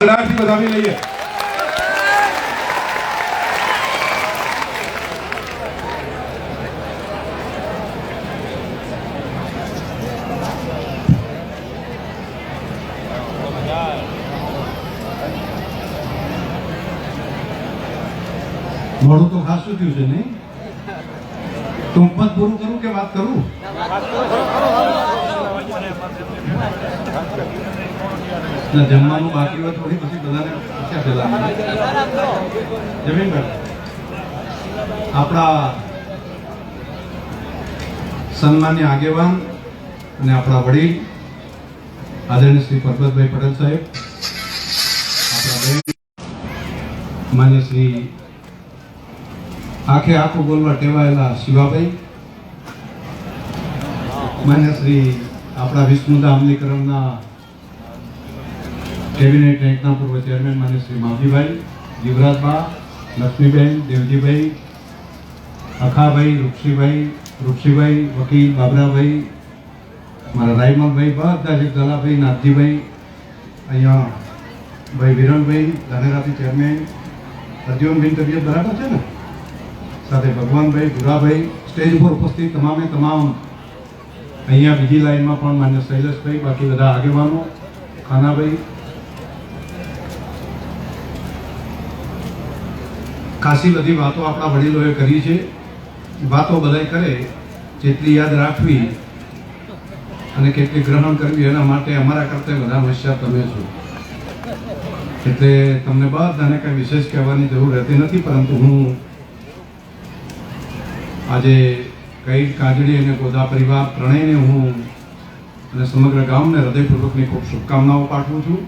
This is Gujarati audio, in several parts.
જોરદારથી વધાવી લઈએ મોડું તો ખાસું થયું છે નહીં ટૂંકમાં જ પૂરું કરું કે વાત કરું એટલે જમવાનું બાકી હોય થોડી પછી બધાને પૂછ્યા પેલા જમીનભાઈ આપણા સન્માન્ય આગેવાન અને આપણા વડીલ આદરણીય શ્રી પરબતભાઈ પટેલ સાહેબ, આપણા માન્ય શ્રી આખે આખું બોલવા ટેવાયેલા શિવાભાઈ, માન્ય શ્રી આપણા વિષ્ણુદા અમલીકરણના કેબિનેટ રેન્કના પૂર્વ ચેરમેન માન્ય શ્રી માવજીભાઈ જીવરાજબા લક્ષ્મીબેન, દેવજીભાઈ, અખાભાઈ રૂક્ષીભાઈ રૂક્ષીભાઈ વકીલ બાબરાભાઈ, મારા રાયમલભાઈ, બધા જ દલાભાઈ, નાથજીભાઈ, અહીંયા ભાઈ વિરણભાઈ ધાનેરાથી ચેરમેન પ્રદ્યુમનભાઈ તબિયત બરાબર છે ને? સાથે ભગવાનભાઈ ગુરાભાઈ સ્ટેજ પર ઉપસ્થિત તમામે તમામ. અહીંયા બીજી લાઈનમાં પણ માન્ય શૈલેષભાઈ, બાકી બધા આગેવાનો, ખાનાભાઈ ખાસી બધી વાતો આપણા વડીલોએ કરી છે. વાતો બધાય કરે, જેટલી યાદ રાખવી અને કેટલી ગ્રહણ કરવી એના માટે અમારા કરતા બધા હોશિયાર તમે છો. એટલે તમને બધાને કંઈ વિશેષ કહેવાની જરૂર રહેતી નથી, પરંતુ હું આજે કઈ કાજડી અને ગોધા પરિવાર ત્રણેયને હું અને સમગ્ર ગામને હૃદયપૂર્વકની ખૂબ શુભકામનાઓ પાઠવું છું.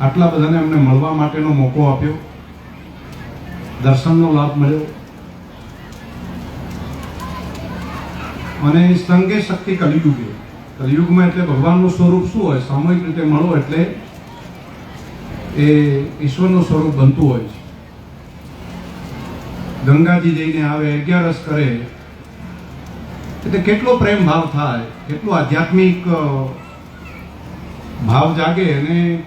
આટલા બધાને અમને મળવા માટેનો મોકો આપ્યો. દર્શનનો લાભ મળ્યો. અને સંગે શક્તિ કલિયુગે. કલિયુગમાં એટલે ભગવાનનું સ્વરૂપ શું હોય? સામૂહિક રીતે મળો એટલે એ ઈશ્વરનું સ્વરૂપ બનતું હોય છે. ગંગાજી જઈને આવે, અગિયારસ કરે. એટલે કેટલો પ્રેમ ભાવ થાય, કેટલો આધ્યાત્મિક ભાવ જાગે અને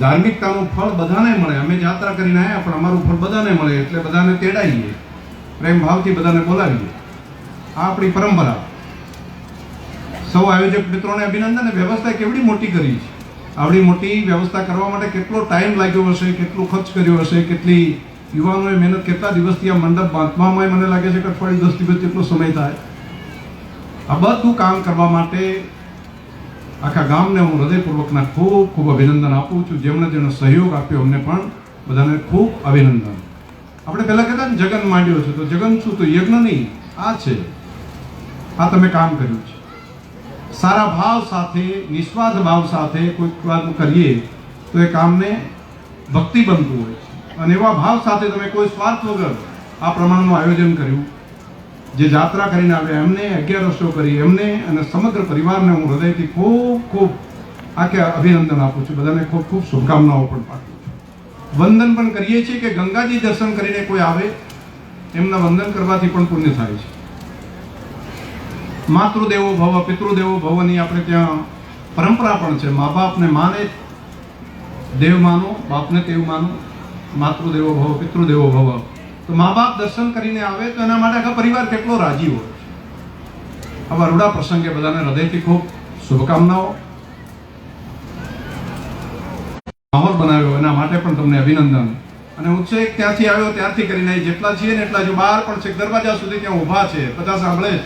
ધાર્મિકતાનું ફળ બધાને મળે. અમે યાત્રા કરીને આવ્યા પણ અમારું ફળ બધાને મળે એટલે બધાને તેડાઈએ. પ્રેમ ભાવથી બધાને બોલાવીએ. આ આપણી પરંપરા. સૌ આયોજક મિત્રોને અભિનંદન વ્યવસ્થા કેવડી મોટી કરી છે. આવડી મોટી વ્યવસ્થા કરવા માટે કેટલો ટાઈમ લાગ્યો હશે, કેટલો ખર્ચ કર્યો હશે, કેટલી યુવાનોએ મહેનત કેટલા દિવસથી આ મંડપ બાંધવામાં મને લાગે છે કે અઠવાડિયું દસ દિવસ જેટલો સમય થાય. આ બધું કામ કરવા માટે આખા ગામને હું હૃદયપૂર્વકના ખૂબ ખૂબ અભિનંદન આપું છું. જેમણે જેનો સહયોગ આપ્યો, અમને પણ બધાને ખૂબ અભિનંદન. આપણે પહેલાં કહેતા ને, જગન માંડ્યો છે. તો જગન શું? તો યજ્ઞ નહીં, આ છે. આ તમે કામ કર્યું છે. સારા ભાવ સાથે, નિસ્વાર્થ ભાવ સાથે કોઈ કામ કરીએ, તો એ કામને ભક્તિ બનતું હોય છે. અને એવા ભાવ સાથે તમે કોઈ સ્વાર્થ વગર આ પ્રમાણનું આયોજન કર્યું. જે જાત્રા કરીને આવ્યા એમને અગિયારસો કરી, એમને અને સમગ્ર પરિવારને હું હૃદયથી ખૂબ ખૂબ આખે અભિનંદન આપું છું. બધાને ખૂબ ખૂબ શુભકામનાઓ પણ પાઠવું છું. વંદન પણ કરીએ છીએ કે ગંગાજી દર્શન કરીને કોઈ આવે, એમના વંદન કરવાથી પણ પુણ્ય થાય છે. માતૃદેવો ભવ, પિતૃદેવો ભવની આપણે ત્યાં પરંપરા પણ છે. મા બાપને માને દેવ માનો, બાપને તેવ માનો. માતૃદેવો ભવ, પિતૃદેવો ભવ તો મા બાપ દર્શન કરીને આવે તો એના માટે આખા પરિવાર કેટલો રાજી હોય છે. આવા રૂડા પ્રસંગે બધાને હૃદયથી ખૂબ શુભકામનાઓ. માહોલ બનાવ્યો, એના માટે પણ તમને અભિનંદન. અને ઉત્સેક ત્યાંથી આવ્યો, ત્યાંથી કરીને જેટલા છીએ ને એટલા જો બહાર પણ છે, દરવાજા સુધી ત્યાં ઊભા છે, બધા સાંભળે છે.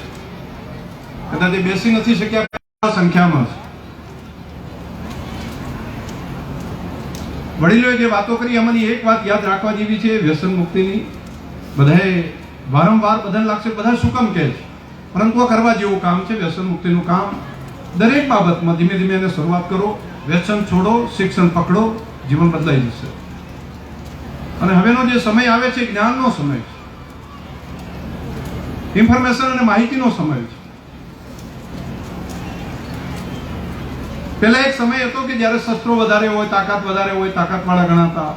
કદાચ બેસી નથી શક્યા સંખ્યામાં છે. વડીલોએ જે વાતો કરી એમાંની એક વાત યાદ રાખવા જેવી છે વ્યસન મુક્તિની. બધાએ વારંવાર બધાને લાગશે બધા શું કામ કહે છે? પરંતુ આ કરવા જેવું કામ છે, વ્યસન મુક્તિનું કામ. દરેક બાબતમાં ધીમે ધીમે એને શરૂઆત કરો, વ્યસન છોડો, શિક્ષણ પકડો, જીવન બદલાઈ જશે. અને હવેનો જે સમય આવે છે જ્ઞાનનો સમય છે. ઇન્ફોર્મેશન અને માહિતીનો સમય છે. પહેલા એક સમય હતો કે જ્યારે શસ્ત્રો વધારે હોય, તાકાત વધારે હોય, તાકાતવાળા ગણાતા.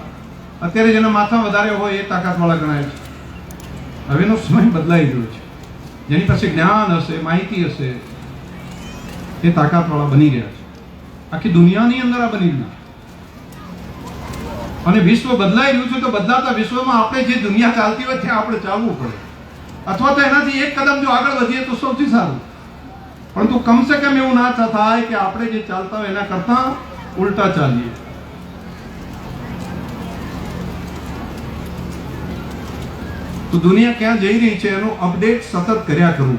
અત્યારે જેના માથા વધારે હોય, એ તાકાતવાળા ગણાય છે. હવેનો સમય બદલાઈ ગયો છે. જેની પાસે જ્ઞાન હશે, માહિતી હશે, એ તાકાતવાળા બની ગયા છે. આખી દુનિયાની અંદર આ બની ગયું છે. અને વિશ્વ બદલાઈ રહ્યું છે તો બદલાતા વિશ્વમાં આપણે જે દુનિયા ચાલતી હોય ત્યાં આપણે ચાલવું પડે. અથવા તો એનાથી એક કદમ જો આગળ વધીએ તો સૌથી સારું. પરંતુ કમસે કમ એવું ના થાય કે આપણે જે ચાલતા હોય એના કરતા ઉલટા ચાલીએ. તો દુનિયા ક્યાં જઈ રહી છે એનું અપડેટ સતત કર્યા કરવું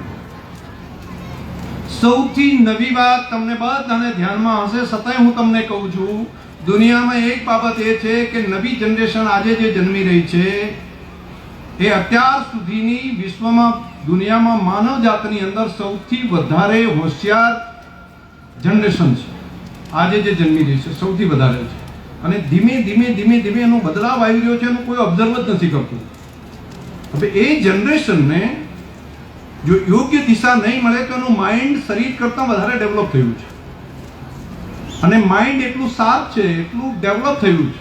સૌથી નવી વાત તમને બધાને ધ્યાનમાં હશે છતાંય હું તમને કહું છું, દુનિયામાં એક બાબત એ છે કે નવી જનરેશન આજે જે જન્મી રહી છે, એ અત્યાર સુધીની વિશ્વમાં, દુનિયામાં માનવ જાતની અંદર સૌથી વધારે હોશિયાર જનરેશન છે. આજે જે જન્મી રહી છે, સૌથી વધારે છે. અને ધીમે ધીમે ધીમે ધીમે એનો બદલાવ આવી રહ્યો છે, એનું કોઈ ઓબ્ઝર્વ જ નથી કરતું. હવે એ જનરેશનને જો યોગ્ય દિશા નહીં મળે તો એનું માઇન્ડ શરીર કરતાં વધારે ડેવલપ થયું છે. અને માઇન્ડ એટલું સાફ છે, એટલું ડેવલપ થયું છે,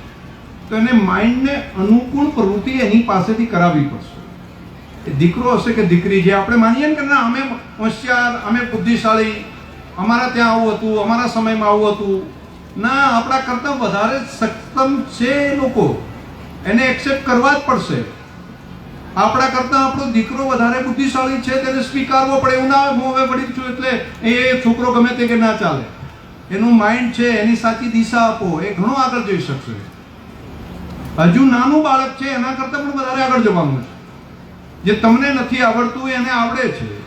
તો એને માઇન્ડને અનુકૂળ પ્રવૃત્તિ એની પાસેથી કરાવવી પડશે. દીકરો હશે કે દીકરી, જે આપણે માનીએ ને કે ના, અમે હોશિયાર, અમે બુદ્ધિશાળી, અમારા ત્યાં આવું હતું, અમારા સમયમાં આવું હતું. ના, આપણા કરતાં વધારે સક્ષમ છે એ લોકો. એને એક્સેપ્ટ કરવા જ પડશે. આપણા કરતાં આપણો દીકરો વધારે બુદ્ધિશાળી છે, તેને સ્વીકારવો પડે એવું ના હું હવે વડીલ છું એટલે એ છોકરો ગમે તે કે ના ચાલે. એનું માઇન્ડ છે, એની સાચી દિશા આપો, એ ઘણો આગળ જઈ શકશે. હજુ નાનું બાળક છે, એના કરતાં પણ વધારે આગળ જવાનું છે. જે તમને નથી આવડતું, એને આવડે છે.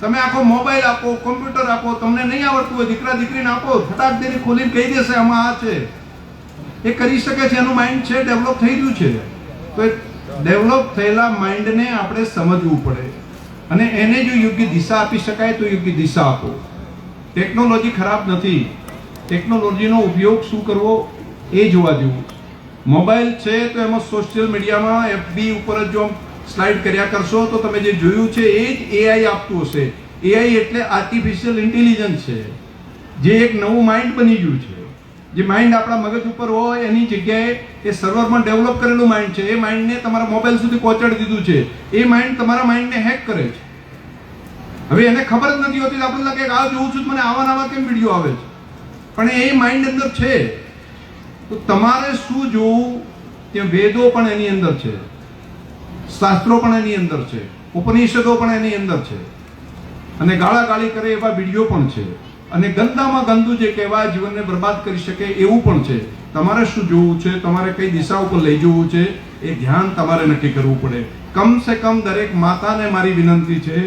તમે આખો મોબાઈલ આપો, કોમ્પ્યુટર આપો, તમને નહીં આવડતું હોય, દીકરા દીકરીને આપો, ફટાક દેરી ખોલીને કહી દેશે, આમાં આ છે. એ કરી શકે છે, એનું માઇન્ડ છે, ડેવલપ થઈ રહ્યું છે. તો એ ડેવલપ થયેલા માઇન્ડને આપણે સમજવું પડે. અને એને જો યોગ્ય દિશા આપી શકાય તો યોગ્ય દિશા આપો. ટેકનોલોજી ખરાબ નથી. ટેકનોલોજીનો ઉપયોગ શું કરવો? એ જોવા જેવું. મોબાઈલ છે તો એમાં સોશિયલ મીડિયામાં એફબી ઉપર જ જો સ્લાઇડ કર્યા કરશો તો તમે જે જોયું છે એ જ એઆઈ આપતું હશે. એઆઈ એટલે આર્ટિફિશિયલ ઇન્ટેલિજન્સ છે. જે એક નવું માઇન્ડ બની ગયું છે. જે માઇન્ડ આપણા મગજ ઉપર હોય, એની જગ્યાએ એ સર્વરમાં ડેવલપ કરેલું માઇન્ડ છે. એ માઇન્ડને તમારા મોબાઈલ સુધી પહોંચાડી દીધું છે. એ માઇન્ડ તમારા માઇન્ડને હેક કરે છે. હવે એને ખબર જ નથી હોતી આપણને આપણે લાગે આ જોઉં છું મને આવા ને આવા કેમ વીડિયો આવે છે? પણ એ માઇન્ડ અંદર છે. તો તમારે શું જોવું? તે વેદો પણ એની અંદર છે. શાસ્ત્રો પણ એની અંદર છે. ઉપનિષદો પણ એની અંદર છે. અને ગાળા ગાળી કરે એવા વીડિયો પણ છે. અને ગંદામાં ગંદુ જે કહેવાય, જીવનને બરબાદ કરી શકે એવું પણ છે. તમારે શું જોવું છે? તમારે કઈ દિશા ઉપર લઈ જવું છે? એ ધ્યાન તમારે નક્કી કરવું પડે. કમ સે કમ દરેક માતાને મારી વિનંતી છે,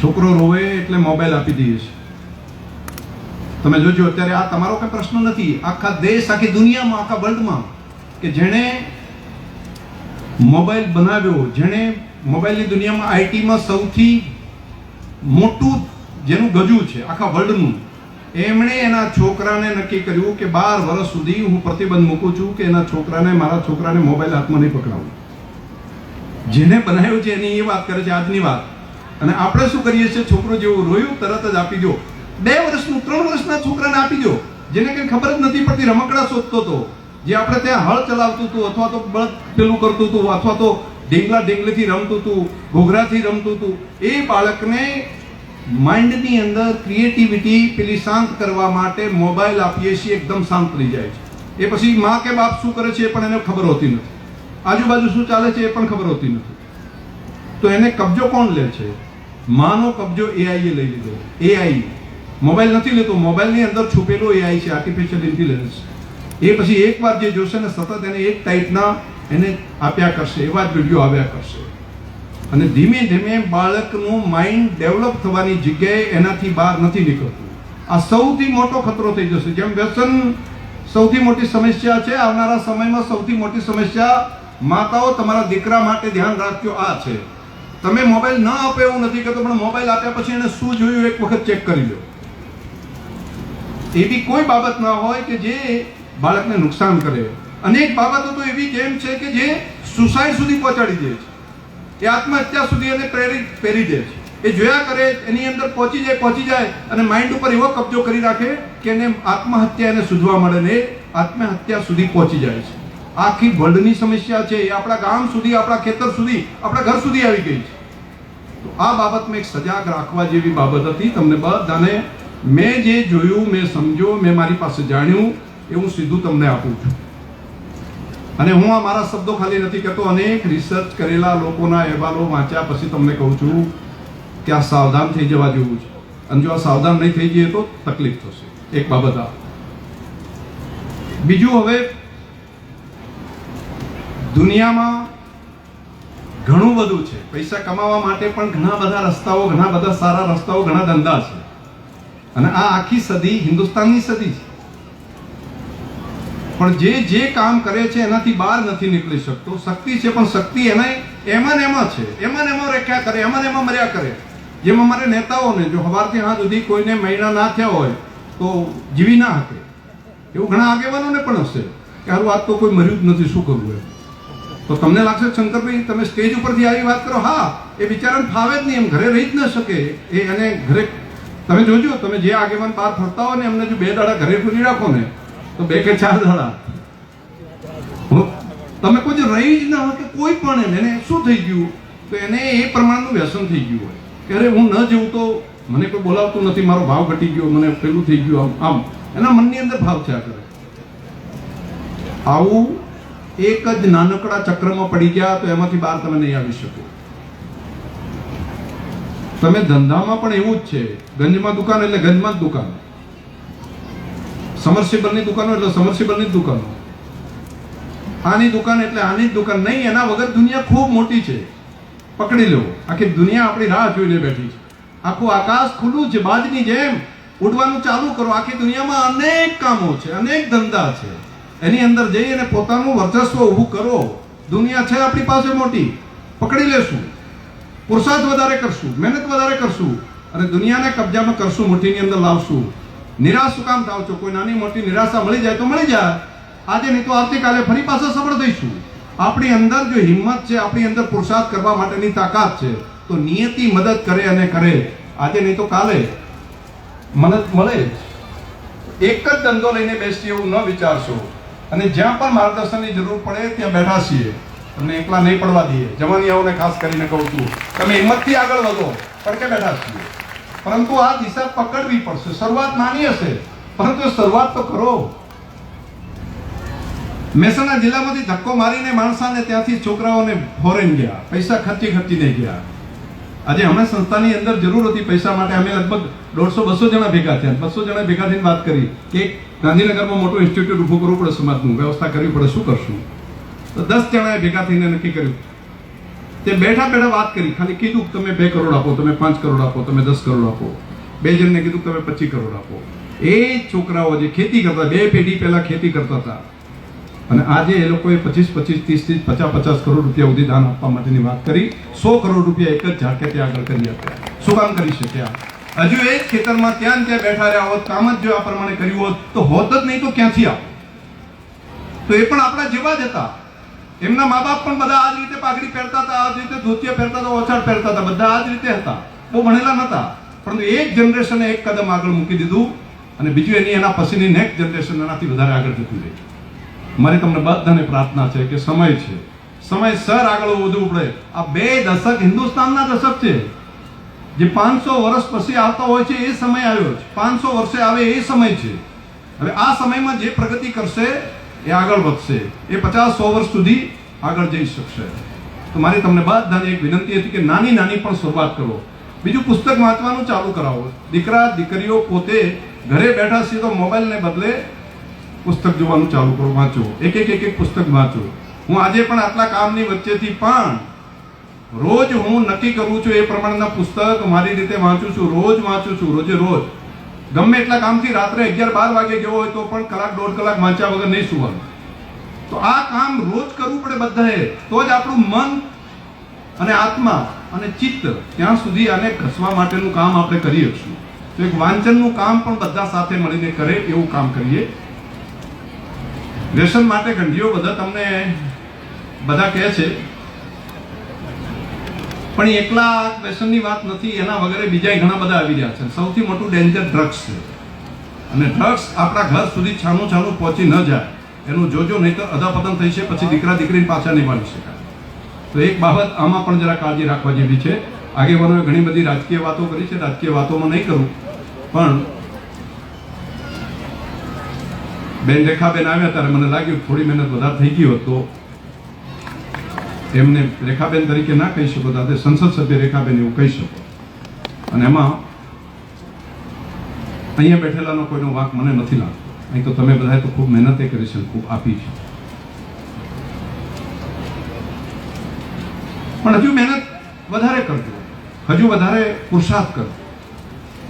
છોકરો રોવે એટલે મોબાઈલ આપી દઈએ છે. તમે જોજો, અત્યારે આ તમારો કઈ પ્રશ્ન નથી. આખા દેશ, આખી દુનિયામાં, આખા વર્લ્ડમાં કે જેણે મોબાઈલ બનાવ્યો, જેણે મોબાઈલની દુનિયામાં આઈટીમાં સૌથી મોટું જેનું ગજુ છે, આખા વર્લ્ડનું. એમણે એના છોકરાને નક્કી કર્યું કે બાર વર્ષ સુધી હું પ્રતિબંધ મૂકું છું કે એના છોકરાને, મારા છોકરાને મોબાઈલ હાથમાં નહીં પકડાવું. જેને બનાવ્યું છે એની એ વાત કરે છે, આજની વાત. અને આપણે શું કરીએ છીએ, છોકરો જેવું રોયું, તરત જ આપી દો. બે વર્ષનું, ત્રણ વર્ષના છોકરાને આપી દો. જેને કંઈ ખબર જ નથી પડતી, રમકડા શોધતો હતો. જે આપણે ત્યાં હળ ચલાવતું હતું, અથવા તો બળદ પેલું કરતું હતું, અથવા તો ઢીંગલા ઢીંગલીથી રમતું હતું, ઘોઘરાથી રમતું હતું. એ બાળકને માઇન્ડની અંદર ક્રિએટિવિટી પેલી શાંત કરવા માટે મોબાઈલ આપીએ છીએ, એકદમ શાંત થઈ જાય છે. એ પછી મા કે બાપ શું કરે છે એ પણ એને ખબર હોતી નથી. આજુબાજુ શું ચાલે છે એ પણ ખબર હોતી નથી. તો એને કબજો કોણ લે છે? માનો કબજો એઆઈએ લઈ લીધો. એઆઈ મોબાઈલ નથી લેતો. મોબાઈલની અંદર છુપેલો એઆઈ છે આર્ટિફિશિયલ ઇન્ટેલિજન્સ એ પછી એકવાર જે જોશે ને સતત એને એક ટાઈપના એને આપ્યા કરશે, એવા જ વીડિયો આવ્યા કરશે. અને ધીમે ધીમે બાળકનું માઇન્ડ ડેવલપ થવાની જગ્યાએ એનાથી બહાર નથી નીકળતું. આ સૌથી મોટો ખતરો થઈ જશે. જેમ વ્યસન સૌથી મોટી સમસ્યા છે, આવનારા સમયમાં સૌથી મોટી સમસ્યા માતાઓ તમારા દીકરા માટે ધ્યાન રાખજો, આ છે. તમે મોબાઈલ ન આપે એવું નથી કહેતો, પણ મોબાઈલ આપ્યા પછી એને શું જોયું એક વખત ચેક કરી લો. એવી કોઈ બાબત ના હોય કે જે બાળકને નુકસાન કરે. અનેક બાબતો તો એવી ગેમ છે કે જે સુસાઇડ સુધી પહોંચાડી દે છે. એ આત્મહત્યા સુધી એને પ્રેરિત પહેરી દે છે. એ જોયા કરે, એની અંદર પહોંચી જાય પહોંચી જાય અને માઇન્ડ ઉપર એવો કબજો કરી રાખે કે એને આત્મહત્યા એને સુધવા મળે ને આત્મહત્યા સુધી પહોંચી જાય છે. આખી વર્લ્ડની સમસ્યા છે, એ આપણા ગામ સુધી, આપણા ખેતર સુધી, આપણા ઘર સુધી આવી ગઈ છે. તો આ બાબતમાં એક સજાગ રાખવા જેવી બાબત હતી તમને બધાને. મેં જે જોયું, મેં સમજો મેં મારી પાસે જાણ્યું, એ હું સીધું તમને આપું છું. અને હું આ મારા શબ્દો ખાલી નથી કહેતો, અનેક રિસર્ચ કરેલા લોકોના અહેવાલો વાંચ્યા પછી તમને કહું છું કે આ સાવધાન થઈ જવા જેવું છે. અને જો આ સાવધાન નહીં થઈ જઈએ તો તકલીફ થશે. એક બાબત આ. બીજું હવે, દુનિયામાં ઘણું બધું છે. પૈસા કમાવા માટે પણ ઘણા બધા રસ્તાઓ, ઘણા બધા સારા રસ્તાઓ, ઘણા ધંધા છે. અને આ આખી સદી હિન્દુસ્તાનની સદી છે. પણ જે જે કામ કરે છે એનાથી બહાર નથી નીકળી શકતો. શક્તિ છે પણ શક્તિ એને એમાં ને એમાં છે. એમાં ને એમાં રેખ્યા કરે, એમાં ને એમાં મર્યા કરે. જેમ અમારે નેતાઓને જો સવારથી હાથ સુધી કોઈને મહિના ના થયા હોય તો જીવી ના શકે. એવું ઘણા આગેવાનોને પણ હશે કે હારું વાત તો કોઈ મર્યું જ નથી, શું કરવું એમ? તો તમને લાગશે, શંકરભાઈ, તમે સ્ટેજ ઉપરથી આવી વાત કરો. હા, એ બિચારાને ફાવે જ નહીં એમ, ઘરે રહી જ ન શકે. એ એને ઘરે, તમે જોજો, તમે જે આગેવાન બહાર ફરતા હો ને એમને જો બે દાડા ઘરે પૂરી રાખો ને તો બે કે ચાર જણા. તમે કોઈ જ રહી જ ના હોય કે કોઈ પણ એમ એને શું થઈ ગયું? તો એને એ પ્રમાણનું વ્યસન થઈ ગયું હોય. કે અરે હું ન જઉં તો મને કોઈ બોલાવતું નથી, મારો ભાવ ઘટી ગયો, મને પેલું થઈ ગયું આમ આમ. એના મનની અંદર ભાવ થયા કરે. આવું એક જ નાનકડા ચક્રમાં પડી ગયા તો એમાંથી બહાર તમે નહીં આવી શકો. તમે ધંધામાં પણ એવું જ છે. ગંજમાં દુકાન એટલે ગંજમાં જ દુકાન. સમરસિબલની દુકાનો એટલે સમરસિબલની દુકાનો આની દુકાન એટલે આની જ દુકાન. નહીં, એના વગર દુનિયા ખૂબ મોટી છે. પકડી લો. આખી દુનિયા આપણી રાહ જોઈને બેઠી છે. આખું આકાશ ખુલ્લું છે, બાજની જેમ. ઉડવાનું ચાલુ કરો. આખી દુનિયામાં અનેક કામો છે, અનેક ધંધા છે. એની અંદર જઈ અને પોતાનું વર્ચસ્વ ઊભું કરો. દુનિયા છે આપણી પાસે મોટી. પકડી લેશું. પુરુષાર્થ વધારે કરશું, મહેનત વધારે કરશું. અને દુનિયાને કબજામાં કરશું, મુઠ્ઠીની અંદર લાવશું. નિરાશ શું કામ થાવ છો? કોઈ નાની મોટી નિરાશા મળી જાય તો મળી જાય. આજે નહીં તો આવતીકાલે ફરી પાછા સફળ થઈશું. આપણી અંદર જો હિંમત છે, આપણી અંદર પુરુષાર્થ કરવા માટેની તાકાત છે, તો નિયતિ મદદ કરે અને કરે. આજે નહીં તો કાલે. મદદ મળે જ. એક જ ધંધો લઈને બેસી એવું ન વિચારશો. અને જ્યાં પણ માર્ગદર્શનની જરૂર પડે, ત્યાં બેઠા છીએ. તમને એકલા નહીં પડવા દઈએ. આવોને ખાસ કરીને કહું છું. તમે હિંમતથી આગળ વધો, પડકે બેઠા છીએ. પરંતુ આ દિશા પકડવી પડશે. શરૂઆત નાની હશે, પરંતુ શરૂઆત તો કરો. મહેસાણા જિલ્લામાંથી ધક્કો મારીને માણસાને ત્યાંથી છોકરાઓને ફોરેન ગયા. પૈસા ખર્ચી ખર્ચીને ગયા. આજે હમણાં સંસ્થાની અંદર જરૂર હતી પૈસા માટે. અમે લગભગ દોઢસો બસો જણા ભેગા થયા. બસો જણા ભેગા થઈને વાત કરી કે ગાંધીનગરમાં મોટું ઇન્સ્ટિટ્યૂટ ઊભું કરવું પડે સમાજનું. વ્યવસ્થા કરવી પડે શું કરશું. તો દસ જણાએ ભેગા થઈને નક્કી કર્યું. તે બેઠા બેઠા વાત કરી. ખાલી કીધું તમે બે કરોડ આપો, તમે પાંચ કરોડ આપો, તમે દસ કરોડ આપો. બે જણને કીધું તમે પચીસ કરોડ આપો. એ છોકરાઓ જે ખેતી કરતા, બે પેઢી પહેલાં ખેતી કરતા હતા. અને આજે એ લોકોએ પચીસ પચીસ, ત્રીસ ત્રીસ, પચાસ પચાસ કરોડ રૂપિયા સુધી દાન આપવા માટેની વાત કરી. સો કરોડ રૂપિયા એક જ ઝાટકે ત્યાં આગળ કરી આપ્યા શું કામ કરી શક્યા હજુ એ ખેતરમાં ત્યાં ત્યાં બેઠા રહ્યા હોત, કામ જ જો આ પ્રમાણે કર્યું હોત, તો હોત જ નહીં તો ક્યાંથી આપ તો એ પણ આપણા જેવા જ હતા. એમના મા બાપ પણ બધા આ જ રીતે પાઘડી પહેરતા હતા, આ જ રીતે ધોતિયા પહેરતા હતા ઓછાડ પહેરતા હતા, બધા આ જ રીતે હતા. બહુ ભણેલા નહોતા. પરંતુ એક જનરેશને એક કદમ આગળ મૂકી દીધું અને બીજું એની એના પછીની નેક્સ્ટ જનરેશન એનાથી વધારે આગળ જતી રહી મારી તમને બધાને પ્રાર્થના છે કે સમય છે. સમય સર આગળ વધવું પડે. આ બે દશક હિન્દુસ્તાનના દશક છે. જે પાંચસો વર્ષ પછી આવતા હોય છે એ સમય આવ્યો છે. પાંચસો વર્ષે આવે એ સમય છે. હવે આ સમયમાં જે પ્રગતિ કરશે એ આગળ વધશે. એ પચાસ સો વર્ષ સુધી આગળ જઈ શકશે. તો મારી તમને બધાને એક વિનંતી હતી કે નાની નાની પણ શરૂઆત કરો. બીજું પુસ્તક વાંચવાનું ચાલુ કરાવો. દીકરા, દીકરીઓ પોતે ઘરે બેઠા તો મોબાઈલને બદલે પુસ્તક જોવાનું ચાલુ કરો, વાંચો. એક એક એક એક પુસ્તક વાંચો. હું આજે પણ આટલા કામની વચ્ચેથી પણ રોજ હું નક્કી કરું છું એ પ્રમાણેના પુસ્તક મારી રીતે વાંચું છું, રોજ વાંચું છું, રોજે રોજ. ગમે એટલા કામથી રાત્રે અગિયાર બાર વાગે ગયો હોય તો પણ કલાક, દોઢ કલાક વાંચ્યા વગર નહીં સુવાનું. તો આ કામ રોજ કરવું પડે બધાએ. તો જ આપણું મન અને આત્મા અને ચિત્ત ત્યાં સુધી આને ઘસવા માટેનું કામ આપણે કરી શકશું તો એક વાંચનનું કામ પણ બધા સાથે મળીને કરે એવું કામ કરીએ. વ્યસન માટે ઘંટીઓ બધા તમને બધા કહે છે. પણ એકલા વ્યસનની વાત નથી, એના વગેરે બીજા ઘણા બધા આવી રહ્યા છે. સૌથી મોટું ડેન્જર ડ્રગ્સ છે. અને ડ્રગ્સ આપણા ઘર સુધી છાનું છાનું પહોંચી ન જાય. એનું જોજો નહીં તો અધાપતન થઈ છે, પછી દીકરા દીકરીને પાછા નહીં વાળી શકાય. તો એક બાબત આમાં પણ જરા કાળજી રાખવા જેવી છે. આગેવાનોએ ઘણી બધી રાજકીય વાતો કરી છે, રાજકીય વાતોમાં નહીં કરું. પણ બેન રેખાબેન આવ્યા ત્યારે મને લાગ્યું થોડી મહેનત વધારે થઈ ગઈ હોત તો એમને રેખાબેન તરીકે ના કહી શકો, દાદા, સંસદ સભ્ય રેખાબેન એવું કહી શકો. અને એમાં અહીંયા બેઠેલાનો કોઈનો વાંક મને નથી લાગતો. અહીં તો તમે બધાએ તો ખૂબ મહેનતે કરી છે ખૂબ આપી છે. પણ હજુ મહેનત વધારે કરજો. હજુ વધારે પુરુષાર્થ કરજો.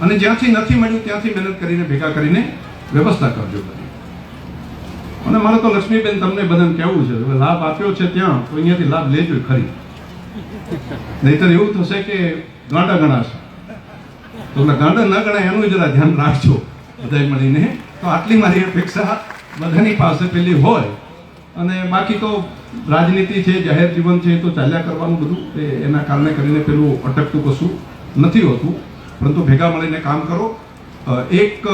અને જ્યાંથી નથી મળ્યું, ત્યાંથી મહેનત કરીને, ભેગા કરીને વ્યવસ્થા કરજો અને મારે તો લક્ષ્મીબેન તમને બધાને કહેવું છે તમે લાભ આપ્યો છે ત્યાં, તો અહીંયાથી લાભ લેજો ખરી. નહીતર એવું થશે કે ગાંડા ગણાશે. તો એટલે ગાંડા ન ગણાય, એનું જરા ધ્યાન રાખજો. બધાએ મળીને તો આટલી મારી અપેક્ષા બધાની પાસે પેલી હોય. અને બાકી તો રાજનીતિ છે, જાહેર જીવન છે, એ તો ચાલ્યા કરવાનું બધું. એના કારણે કરીને પેલું અટકતું કશું નથી હોતું. પરંતુ ભેગા મળીને કામ કરો. એક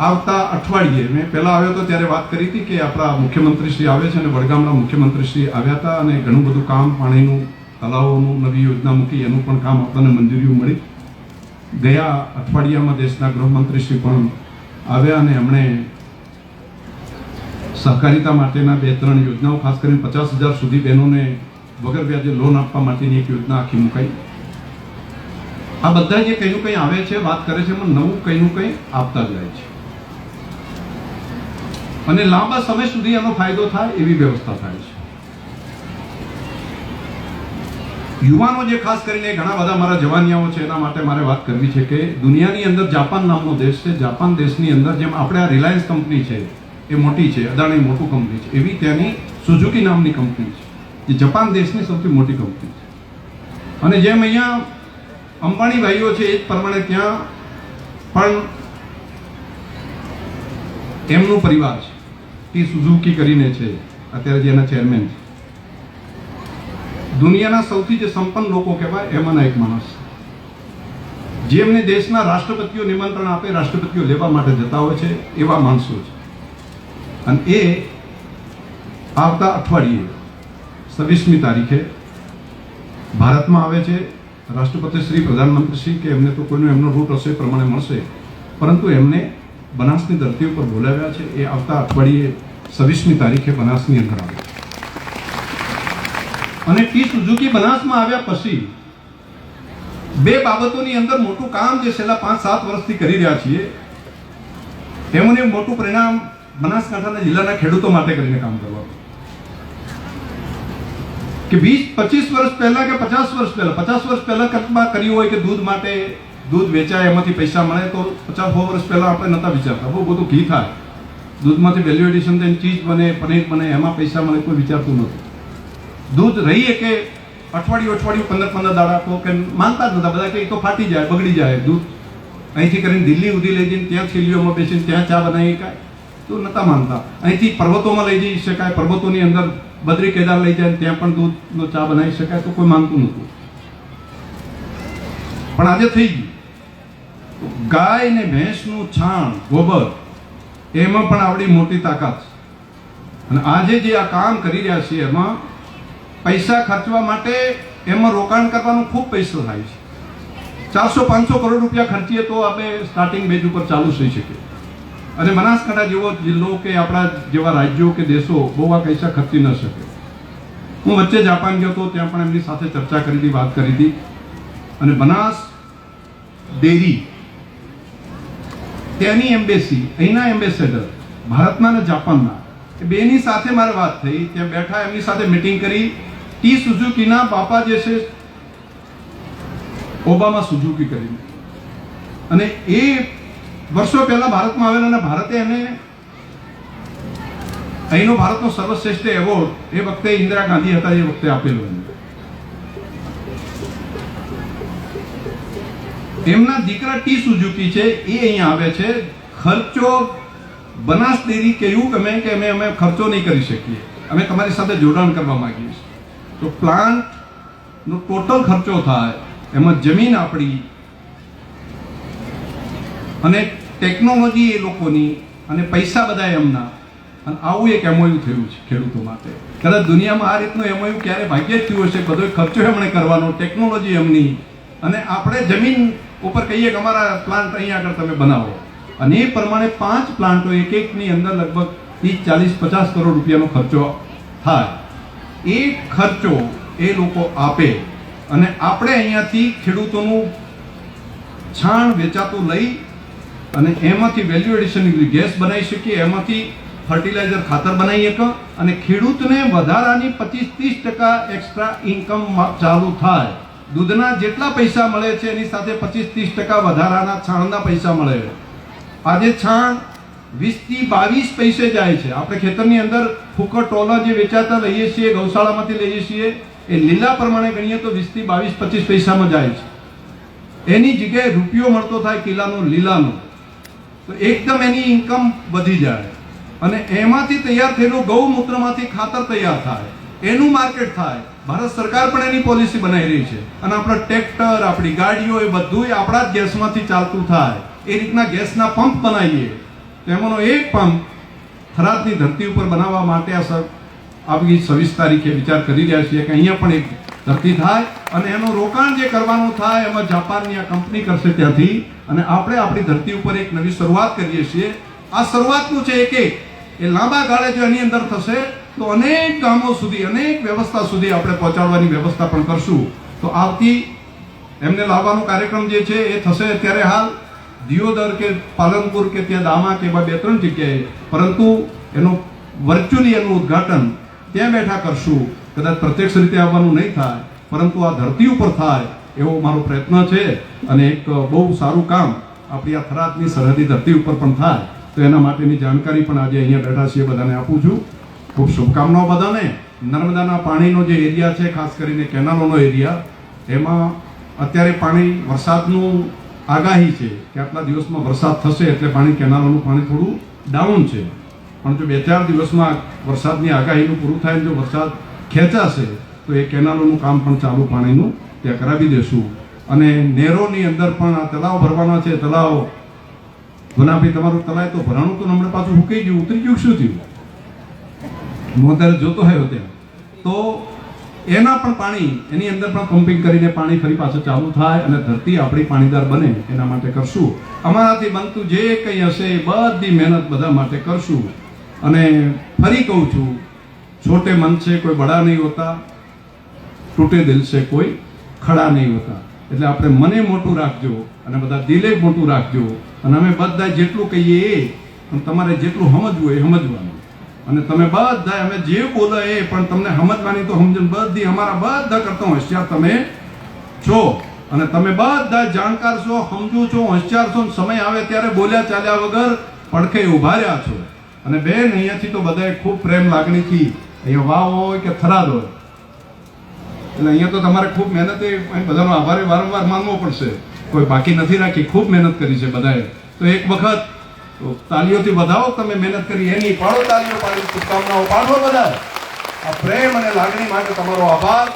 આવતા અઠવાડિયે, મેં પહેલાં આવ્યો હતો ત્યારે વાત કરી હતી કે આપણા મુખ્યમંત્રી શ્રી આવે છે અને વડગામના મુખ્યમંત્રી શ્રી આવ્યા હતા અને ઘણું બધું કામ, પાણીનું તલાવોનું નવી યોજના મૂકી, એનું પણ કામ આપણને મંજૂરીઓ મળી. ગયા અઠવાડિયામાં દેશના ગૃહમંત્રી શ્રી પણ આવ્યા અને એમણે સહકારિતા માટેના બે ત્રણ યોજનાઓ, ખાસ કરીને પચાસ હજાર સુધી બહેનોને વગર વ્યાજે લોન આપવા માટેની એક યોજના આખી મુકાઈ. આ બધા જે કંઈનું કંઈ આવે છે, વાત કરે છે, એમાં નવું કંઈનું કંઈ આપતા જાય છે. અને લાંબા સમય સુધી એનો ફાયદો થાય એવી વ્યવસ્થા થાય છે. યુવાનો જે ખાસ કરીને ઘણા બધા મારા જવાનિયાઓ છે, એના માટે મારે વાત કરવી છે કે દુનિયાની અંદર જાપાન નામનો દેશ છે. જાપાન દેશની અંદર જેમ આપણે આ રિલાયન્સ કંપની છે, એ મોટી છે, અદાણી મોટું કંપની છે, એવી ત્યાંની સુઝુકી નામની કંપની છે, જે જાપાન દેશની સૌથી મોટી કંપની છે. અને જેમ અહીંયા અંબાણી ભાઈઓ છે, એ જ પ્રમાણે ત્યાં પણ એમનું પરિવાર છે. ટી સુઝુકી કરીને છે. અત્યારે જે એના ચેરમેન છે. દુનિયાના સૌથી જે સંપન્ન લોકો કહેવાય એમાંના એક માણસ છે. જે એમને દેશના રાષ્ટ્રપતિઓ નિમંત્રણ આપે, રાષ્ટ્રપતિઓ લેવા માટે જતા હોય છે, એવા માણસો છે. અને એ આવતા અઠવાડિયે છવ્વીસમી તારીખે ભારતમાં આવે છે. રાષ્ટ્રપતિ શ્રી, પ્રધાનમંત્રી શ્રી, કે એમને તો કોઈનો એમનો રૂટ હશે પ્રમાણે મળશે. પરંતુ એમને બનાસની ધરતી ઉપર બોલાવ્યા છે, એ આવતા અઠવાડિયે છવ્વીસમી તારીખે બનાસની અંદર આવે. અને ટી સુઝુકી બનાસમાં આવ્યા પછી બે બાબતોની અંદર મોટું કામ જે છેલ્લા પાંચ, સાત વર્ષથી કરી રહ્યા છીએ એમનું મોટું પરિણામ બનાસકાંઠાના જિલ્લાના ખેડૂતો માટે કરીને કામ કરવાનું કે વીસ, પચીસ વર્ષ પહેલા કે પચાસ વર્ષ પહેલા, પચાસ વર્ષ પહેલા કલ્પના કર્યું હોય કે દૂધ માટે દૂધ વેચાય, એમાંથી પૈસા મળે તો પચાસ સો વર્ષ પહેલાં આપણે નહોતા વિચારતા. બહુ બધું ઘી થાય. દૂધમાંથી વેલ્યુ એડિશન થઈને ચીઝ બને, પનીર બને, એમાં પૈસા મળે કોઈ વિચારતું નથી દૂધ રહીએ કે અઠવાડિયું અઠવાડિયું પંદર પંદર દાડા તો કે માનતા જ નતા. બધા કે તો ફાટી જાય, બગડી જાય દૂધ. અહીંથી કરીને દિલ્હી સુધી લઈ જઈને ત્યાં થેલીઓમાં બેસીને ત્યાં ચા બનાવી શકાય તો નતા માનતા અહીંથી પર્વતોમાં લઈ જઈ શકાય, પર્વતોની અંદર બદ્રી કેદાર લઈ જાય ત્યાં પણ દૂધનો ચા બનાવી શકાય તો કોઈ માનતું નહોતું. પણ આજે થઈ ગયું. ગાય ને ભેંસનું છાણ, ગોબર, એમાં પણ આવડી મોટી તાકાત છે. અને આજે જે આ કામ કરી રહ્યા છીએ એમાં પૈસા ખર્ચવા માટે એમાં રોકાણ કરવાનું ખૂબ પૈસો થાય છે. ચારસો, પાંચસો કરોડ રૂપિયા ખર્ચીએ તો આપણે સ્ટાર્ટિંગ બેજ ઉપર ચાલુ થઈ શકે અને બનાસકાંઠા જેવો જિલ્લો કે આપણા જેવા રાજ્યો કે દેશો બહુ આ પૈસા ખર્ચી ન શકે. હું વચ્ચે જાપાન ગયો હતો ત્યાં પણ એમની સાથે ચર્ચા કરી હતી વાત કરી હતી અને બનાસ ડેરી ત્યાંની એમ્બેસી, અહીંના એમ્બેસેડર, ભારતના અને જાપાનના, એ બેની સાથે મારે વાત થઈ. ત્યાં બેઠા એમની સાથે મિટિંગ કરી. ટી સુઝુકીના બાપા જે છે, ઓબામા સુઝુકી કરીને. અને એ વર્ષો પહેલા ભારતમાં આવેલા અને ભારતે એને અહીંનો ભારતનો સર્વશ્રેષ્ઠ એવોર્ડ એ વખતે ઇન્દિરા ગાંધી હતા એ વખતે આપેલો એમને એમના દીકરા ટી સુઝુકી છે, એ અહીંયા આવે છે. ખર્ચો બનાસ ડેરી કહ્યું અમે કે અમે અમે ખર્ચો નહીં કરી શકીએ. અમે તમારી સાથે જોડાણ કરવા માંગીએ છીએ. તો પ્લાન્ટનો ટોટલ ખર્ચો થાય, એમાં જમીન આપણી અને ટેકનોલોજી એ લોકોની અને પૈસા બધા એમના. અને આવું એક એમઓયુ થયું છે ખેડૂતો માટે. કદાચ દુનિયામાં આ રીતનું એમઓયુ ક્યારે ભાગ્યે જ થયું હશે, બધો ખર્ચો એમણે કરવાનો, ટેકનોલોજી એમની. અને આપણે જમીન ઉપર કહીએ કે અમારા પ્લાન્ટ અહીંયા આગળ તમે બનાવો. અને એ પ્રમાણે પાંચ પ્લાન્ટો એક એકની અંદર લગભગ ત્રીસ, ચાલીસ, પચાસ કરોડ રૂપિયાનો ખર્ચો થાય. એ ખર્ચો એ લોકો આપે અને આપણે અહીંયાથી ખેડૂતોનું છાણ વેચાતું લઈ અને એમાંથી વેલ્યુ એડિશન ગેસ બનાવી શકીએ. એમાંથી ફર્ટિલાઇઝર ખાતર બનાવી શકો અને ખેડૂતને વધારાની પચીસ, ત્રીસ ટકા એક્સ્ટ્રા ઇન્કમ ચાલુ થાય. દૂધના જેટલા પૈસા મળે છે, એની સાથે પચીસ ત્રીસ ટકા વધારાના છાણના પૈસા મળે આજે છાણ વીસથી બાવીસ પૈસે જાય છે. આપણે ખેતરની અંદર ફૂકટ, ટોલા જે વેચાતા લઈએ છીએ, ગૌશાળામાંથી લઈએ છીએ, એ લીલા પ્રમાણે ગણીએ તો વીસથી બાવીસ, પચીસ પૈસામાં જાય છે. એની જગ્યાએ રૂપિયો મળતો થાય કિલ્લાનો લીલાનો. તો એકદમ એની ઇન્કમ વધી જાય. અને એમાંથી તૈયાર થયેલું ગૌમૂત્રમાંથી ખાતર તૈયાર થાય. એનું માર્કેટ થાય. ભારત સરકાર પણ એની પોલિસી બનાવી રહી છે. અને આપણા ટ્રેક્ટર આપણી ગાડીઓ એ બધું આપણા જ ગેસમાંથી ચાલતું થાય. એ રીતના ગેસના પંપ બનાવીએ. તેમાંનો એક પંપ થરાદની ધરતી ઉપર બનાવવા માટે આ સર આવી છવ્વીસ તારીખે વિચાર કરી રહ્યા છીએ કે અહીંયા પણ એક ધરતી થાય અને એનું રોકાણ જે કરવાનું થાય એમાં જાપાનની આ કંપની કરશે ત્યાંથી. અને આપણે આપણી ધરતી ઉપર એક નવી શરૂઆત કરીએ છીએ. આ શરૂઆતનું છે એક એક. એ લાંબા ગાળે જો એની અંદર થશે તો અનેક ગામો સુધી, અનેક વ્યવસ્થા સુધી આપણે પહોંચાડવાની વ્યવસ્થા પણ કરશું. તો આવતી એમને લાવવાનો કાર્યક્રમ જે છે એ થશે અત્યારે હાલ દિયોદર કે પાલનપુર કે ત્યાં દામા કે એવા બે ત્રણ જગ્યાએ. પરંતુ એનું વર્ચ્યુઅલી એનું ઉદ્ઘાટન ત્યાં બેઠા કરશું. કદાચ પ્રત્યક્ષ રીતે આવવાનું નહીં થાય, પરંતુ આ ધરતી ઉપર થાય એવો મારો પ્રયત્ન છે અને એક બહુ સારું કામ આપણી આ થરાદની સરહદી ધરતી ઉપર પણ થાય. તો એના માટેની જાણકારી પણ આજે અહીંયા બેઠા છીએ, બધાને આપું છું. ખૂબ શુભકામનાઓ બધાને. નર્મદાના પાણીનો જે એરિયા છે, ખાસ કરીને કેનાલોનો એરિયા, એમાં અત્યારે પાણી વરસાદનું આગાહી છે કે આટલા દિવસમાં વરસાદ થશે એટલે પાણી કેનાલોનું પાણી થોડું ડાઉન છે. પણ જો બે ચાર દિવસમાં વરસાદની આગાહીનું પૂરું થાય, જો વરસાદ ખેંચાશે, તો એ કેનાલોનું કામ પણ ચાલુ પાણીનું ત્યાં કરાવી દેશું. અને નહેરોની અંદર પણ આ તળાવ ભરવાના છે, તળાવ. ગુનાભાઈ તમારું તળાવ તો ભરાણું તો હમણાં પાછું હુકાઈ ગયું, ઉતરી ગયું, શું થયું? અત્યારે જોતો હોય ત્યાં તો એના પણ પાણી, એની અંદર પણ પમ્પિંગ કરીને પાણી ફરી પાછું ચાલુ થાય અને ધરતી આપણી પાણીદાર બને, એના માટે કરશું. અમારાથી બનતું જે કંઈ હશે એ બધી મહેનત બધા માટે કરશું. અને ફરી કહું છું, છોટે મન છે કોઈ બડા નહીં હોતા, તૂટે દિલ છે કોઈ ખડા નહીં હોતા. એટલે આપણે મને મોટું રાખજો અને બધા દિલે મોટું રાખજો. અને અમે બધા જેટલું કહીએ એ તમારે જેટલું સમજવું એ સમજવાનું. અને તમે બધા અમે જે બોલે એ પણ તમને સમજવાની તો સમજણ બધી અમારા બધા કરતા હોશિયાર તમે છો. અને તમે બધા જાણકાર છો, સમજુ છો, હોશિયાર છો સમય આવે ત્યારે બોલ્યા ચાલ્યા વગર પડખે ઊભા રહ્યા છો. અને બેન, અહીંયાથી તો બધાએ ખૂબ પ્રેમ લાગણીથી અહીંયા વાવ હોય કે થરાદ હોય. એટલે અહીંયા તો તમારે ખૂબ મહેનત બધાનો આભાર વારંવાર માનવો પડશે. કોઈ બાકી નથી રાખી, ખૂબ મહેનત કરી છે બધાએ. તો એક વખત તો તાલીઓથી વધાવો, તમે મહેનત કરી એની પાડો તાલીઓ પાડી શુભકામનાઓ પાડો બધા આ પ્રેમ અને લાગણી માટે તમારો આભાર.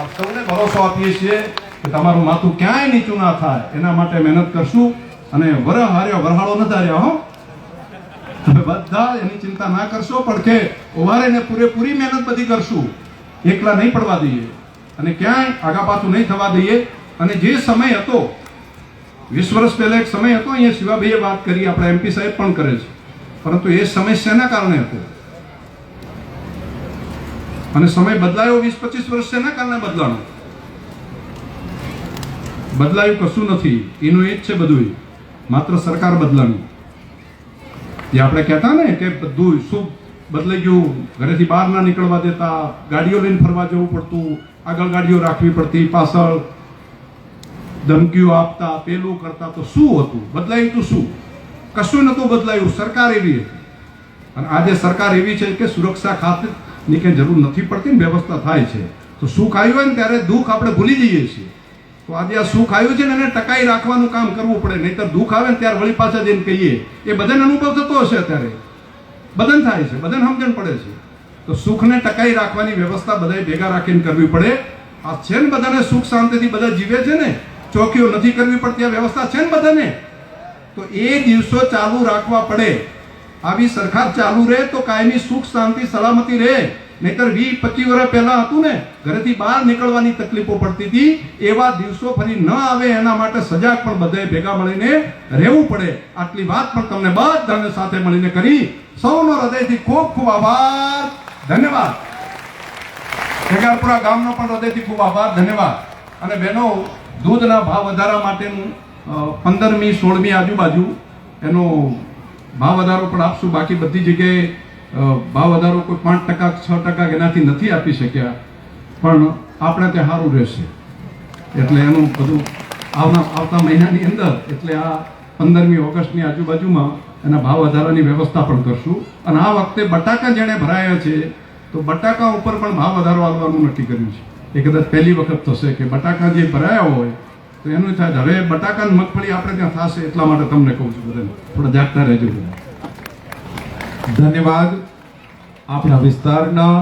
આપ સૌને ભરોસો આપીએ છીએ કે તમારું માથું ક્યાંય નીચું ના થાય. એના માટે મહેનત કરશું અને વર હાર્યો, વરહાળો ન હાર્યો હો. તમે બધા એની ચિંતા ના કરશો, પણ કે ઉભારે ને પૂરેપૂરી મહેનત બધી કરશું. એકલા નહીં પડવા દઈએ અને ક્યાંય આગા પાછું નહીં થવા દઈએ. અને જે સમય હતો વીસ વર્ષ પહેલાં એક સમય હતો, અહીંયા શિવાભાઈએ વાત કરી, આપણા એમપી સાહેબ પણ કરે છે. પરંતુ એ સમય શેના કારણે હતો? અને સમય બદલાયો વીસ પચીસ વર્ષ શેના કારણે બદલાણો? બદલાયું કશું નથી, એનું એ જ છે બધું. માત્ર સરકાર બદલાણી. જે આપણે કહેતા ને કે બધું શું બદલાઈ ગયું, ઘરેથી બહાર ના નીકળવા દેતા, ગાડીઓ લઈને ફરવા જવું પડતું, આગળ ગાડીઓ રાખવી પડતી, પાછળ ધમકીઓ આપતા, પેલું કરતા તો શું હતું? બદલાયું તો શું? કશું નહોતું બદલાયું. સરકાર એવી હતી. અને આજે સરકાર એવી છે કે સુરક્ષા ખાતરની કંઈ જરૂર નથી પડતી ને વ્યવસ્થા થાય છે. તો સુખ આવ્યું હોય ને ત્યારે દુઃખ આપણે ભૂલી જઈએ છીએ. તો આજે આ સુખ આવ્યું છે ને એને ટકાઈ રાખવાનું કામ કરવું પડે. નહીતર દુઃખ આવે ને ત્યારે વળી પાછા જઈને કહીએ, એ બધાને અનુભવ થતો હશે અત્યારે. બદન થાય છે. બદન સમજણ પડે છે. તો સુખને ટકાઈ રાખવાની વ્યવસ્થા બધાએ ભેગા રાખીને કરવી પડે. આ છે ને બધાને સુખ શાંતિથી બધા જીવે છે ને? ચોકીઓ નથી કરવી પડતી આ વ્યવસ્થા છે ને બધાને? તો એ દિવસો ચાલુ રાખવા પડે. આવી સરકાર ચાલુ રહે તો કાયમી સુખ, શાંતિ, સલામતી રહે. નહીતર વી પચીસ વર્ષ પહેલા હતું ને, ઘરેથી બહાર નીકળવાની તકલીફો પડતી હતી. એવા દિવસો ફરી ન આવે, એના માટે સજાગ પણ બધાએ ભેગા મળીને રહેવું પડે. આટલી વાત પણ તમને બધાને સાથે મળીને કરી. સૌનો હૃદયથી ખૂબ ખૂબ આભાર. ધન્યવાદ. જગારપુરા ગામનો પણ હૃદયથી ખૂબ આભાર. ધન્યવાદ. અને બહેનો દૂધના ભાવ વધારા માટેનું પંદરમી, સોળમી આજુબાજુ એનો ભાવ વધારો પણ આપશું. બાકી બધી જગ્યાએ ભાવ વધારો કોઈ પાંચ ટકા, છ ટકા એનાથી નથી આપી શક્યા. પણ આપણે ત્યાં સારું રહેશે. એટલે એનું બધું આવના, આવતા મહિનાની અંદર, એટલે આ પંદરમી ઓગસ્ટની આજુબાજુમાં એના ભાવ વધારાની વ્યવસ્થા પણ કરશું. અને આ વખતે બટાકા જેણે ભરાયા છે, તો બટાકા ઉપર પણ ભાવ વધારો આવવાનું નક્કી કર્યું છે. એ કદાચ પહેલી વખત થશે કે બટાકા જે ભરાયા હોય, તો એનું થાય હવે બટાકા મગફળી આપણે ત્યાં થશે એટલા માટે તમને કહું છું બધાને. થોડા જાગતા રહેજો ધન્યવાદ. આપણા વિસ્તારના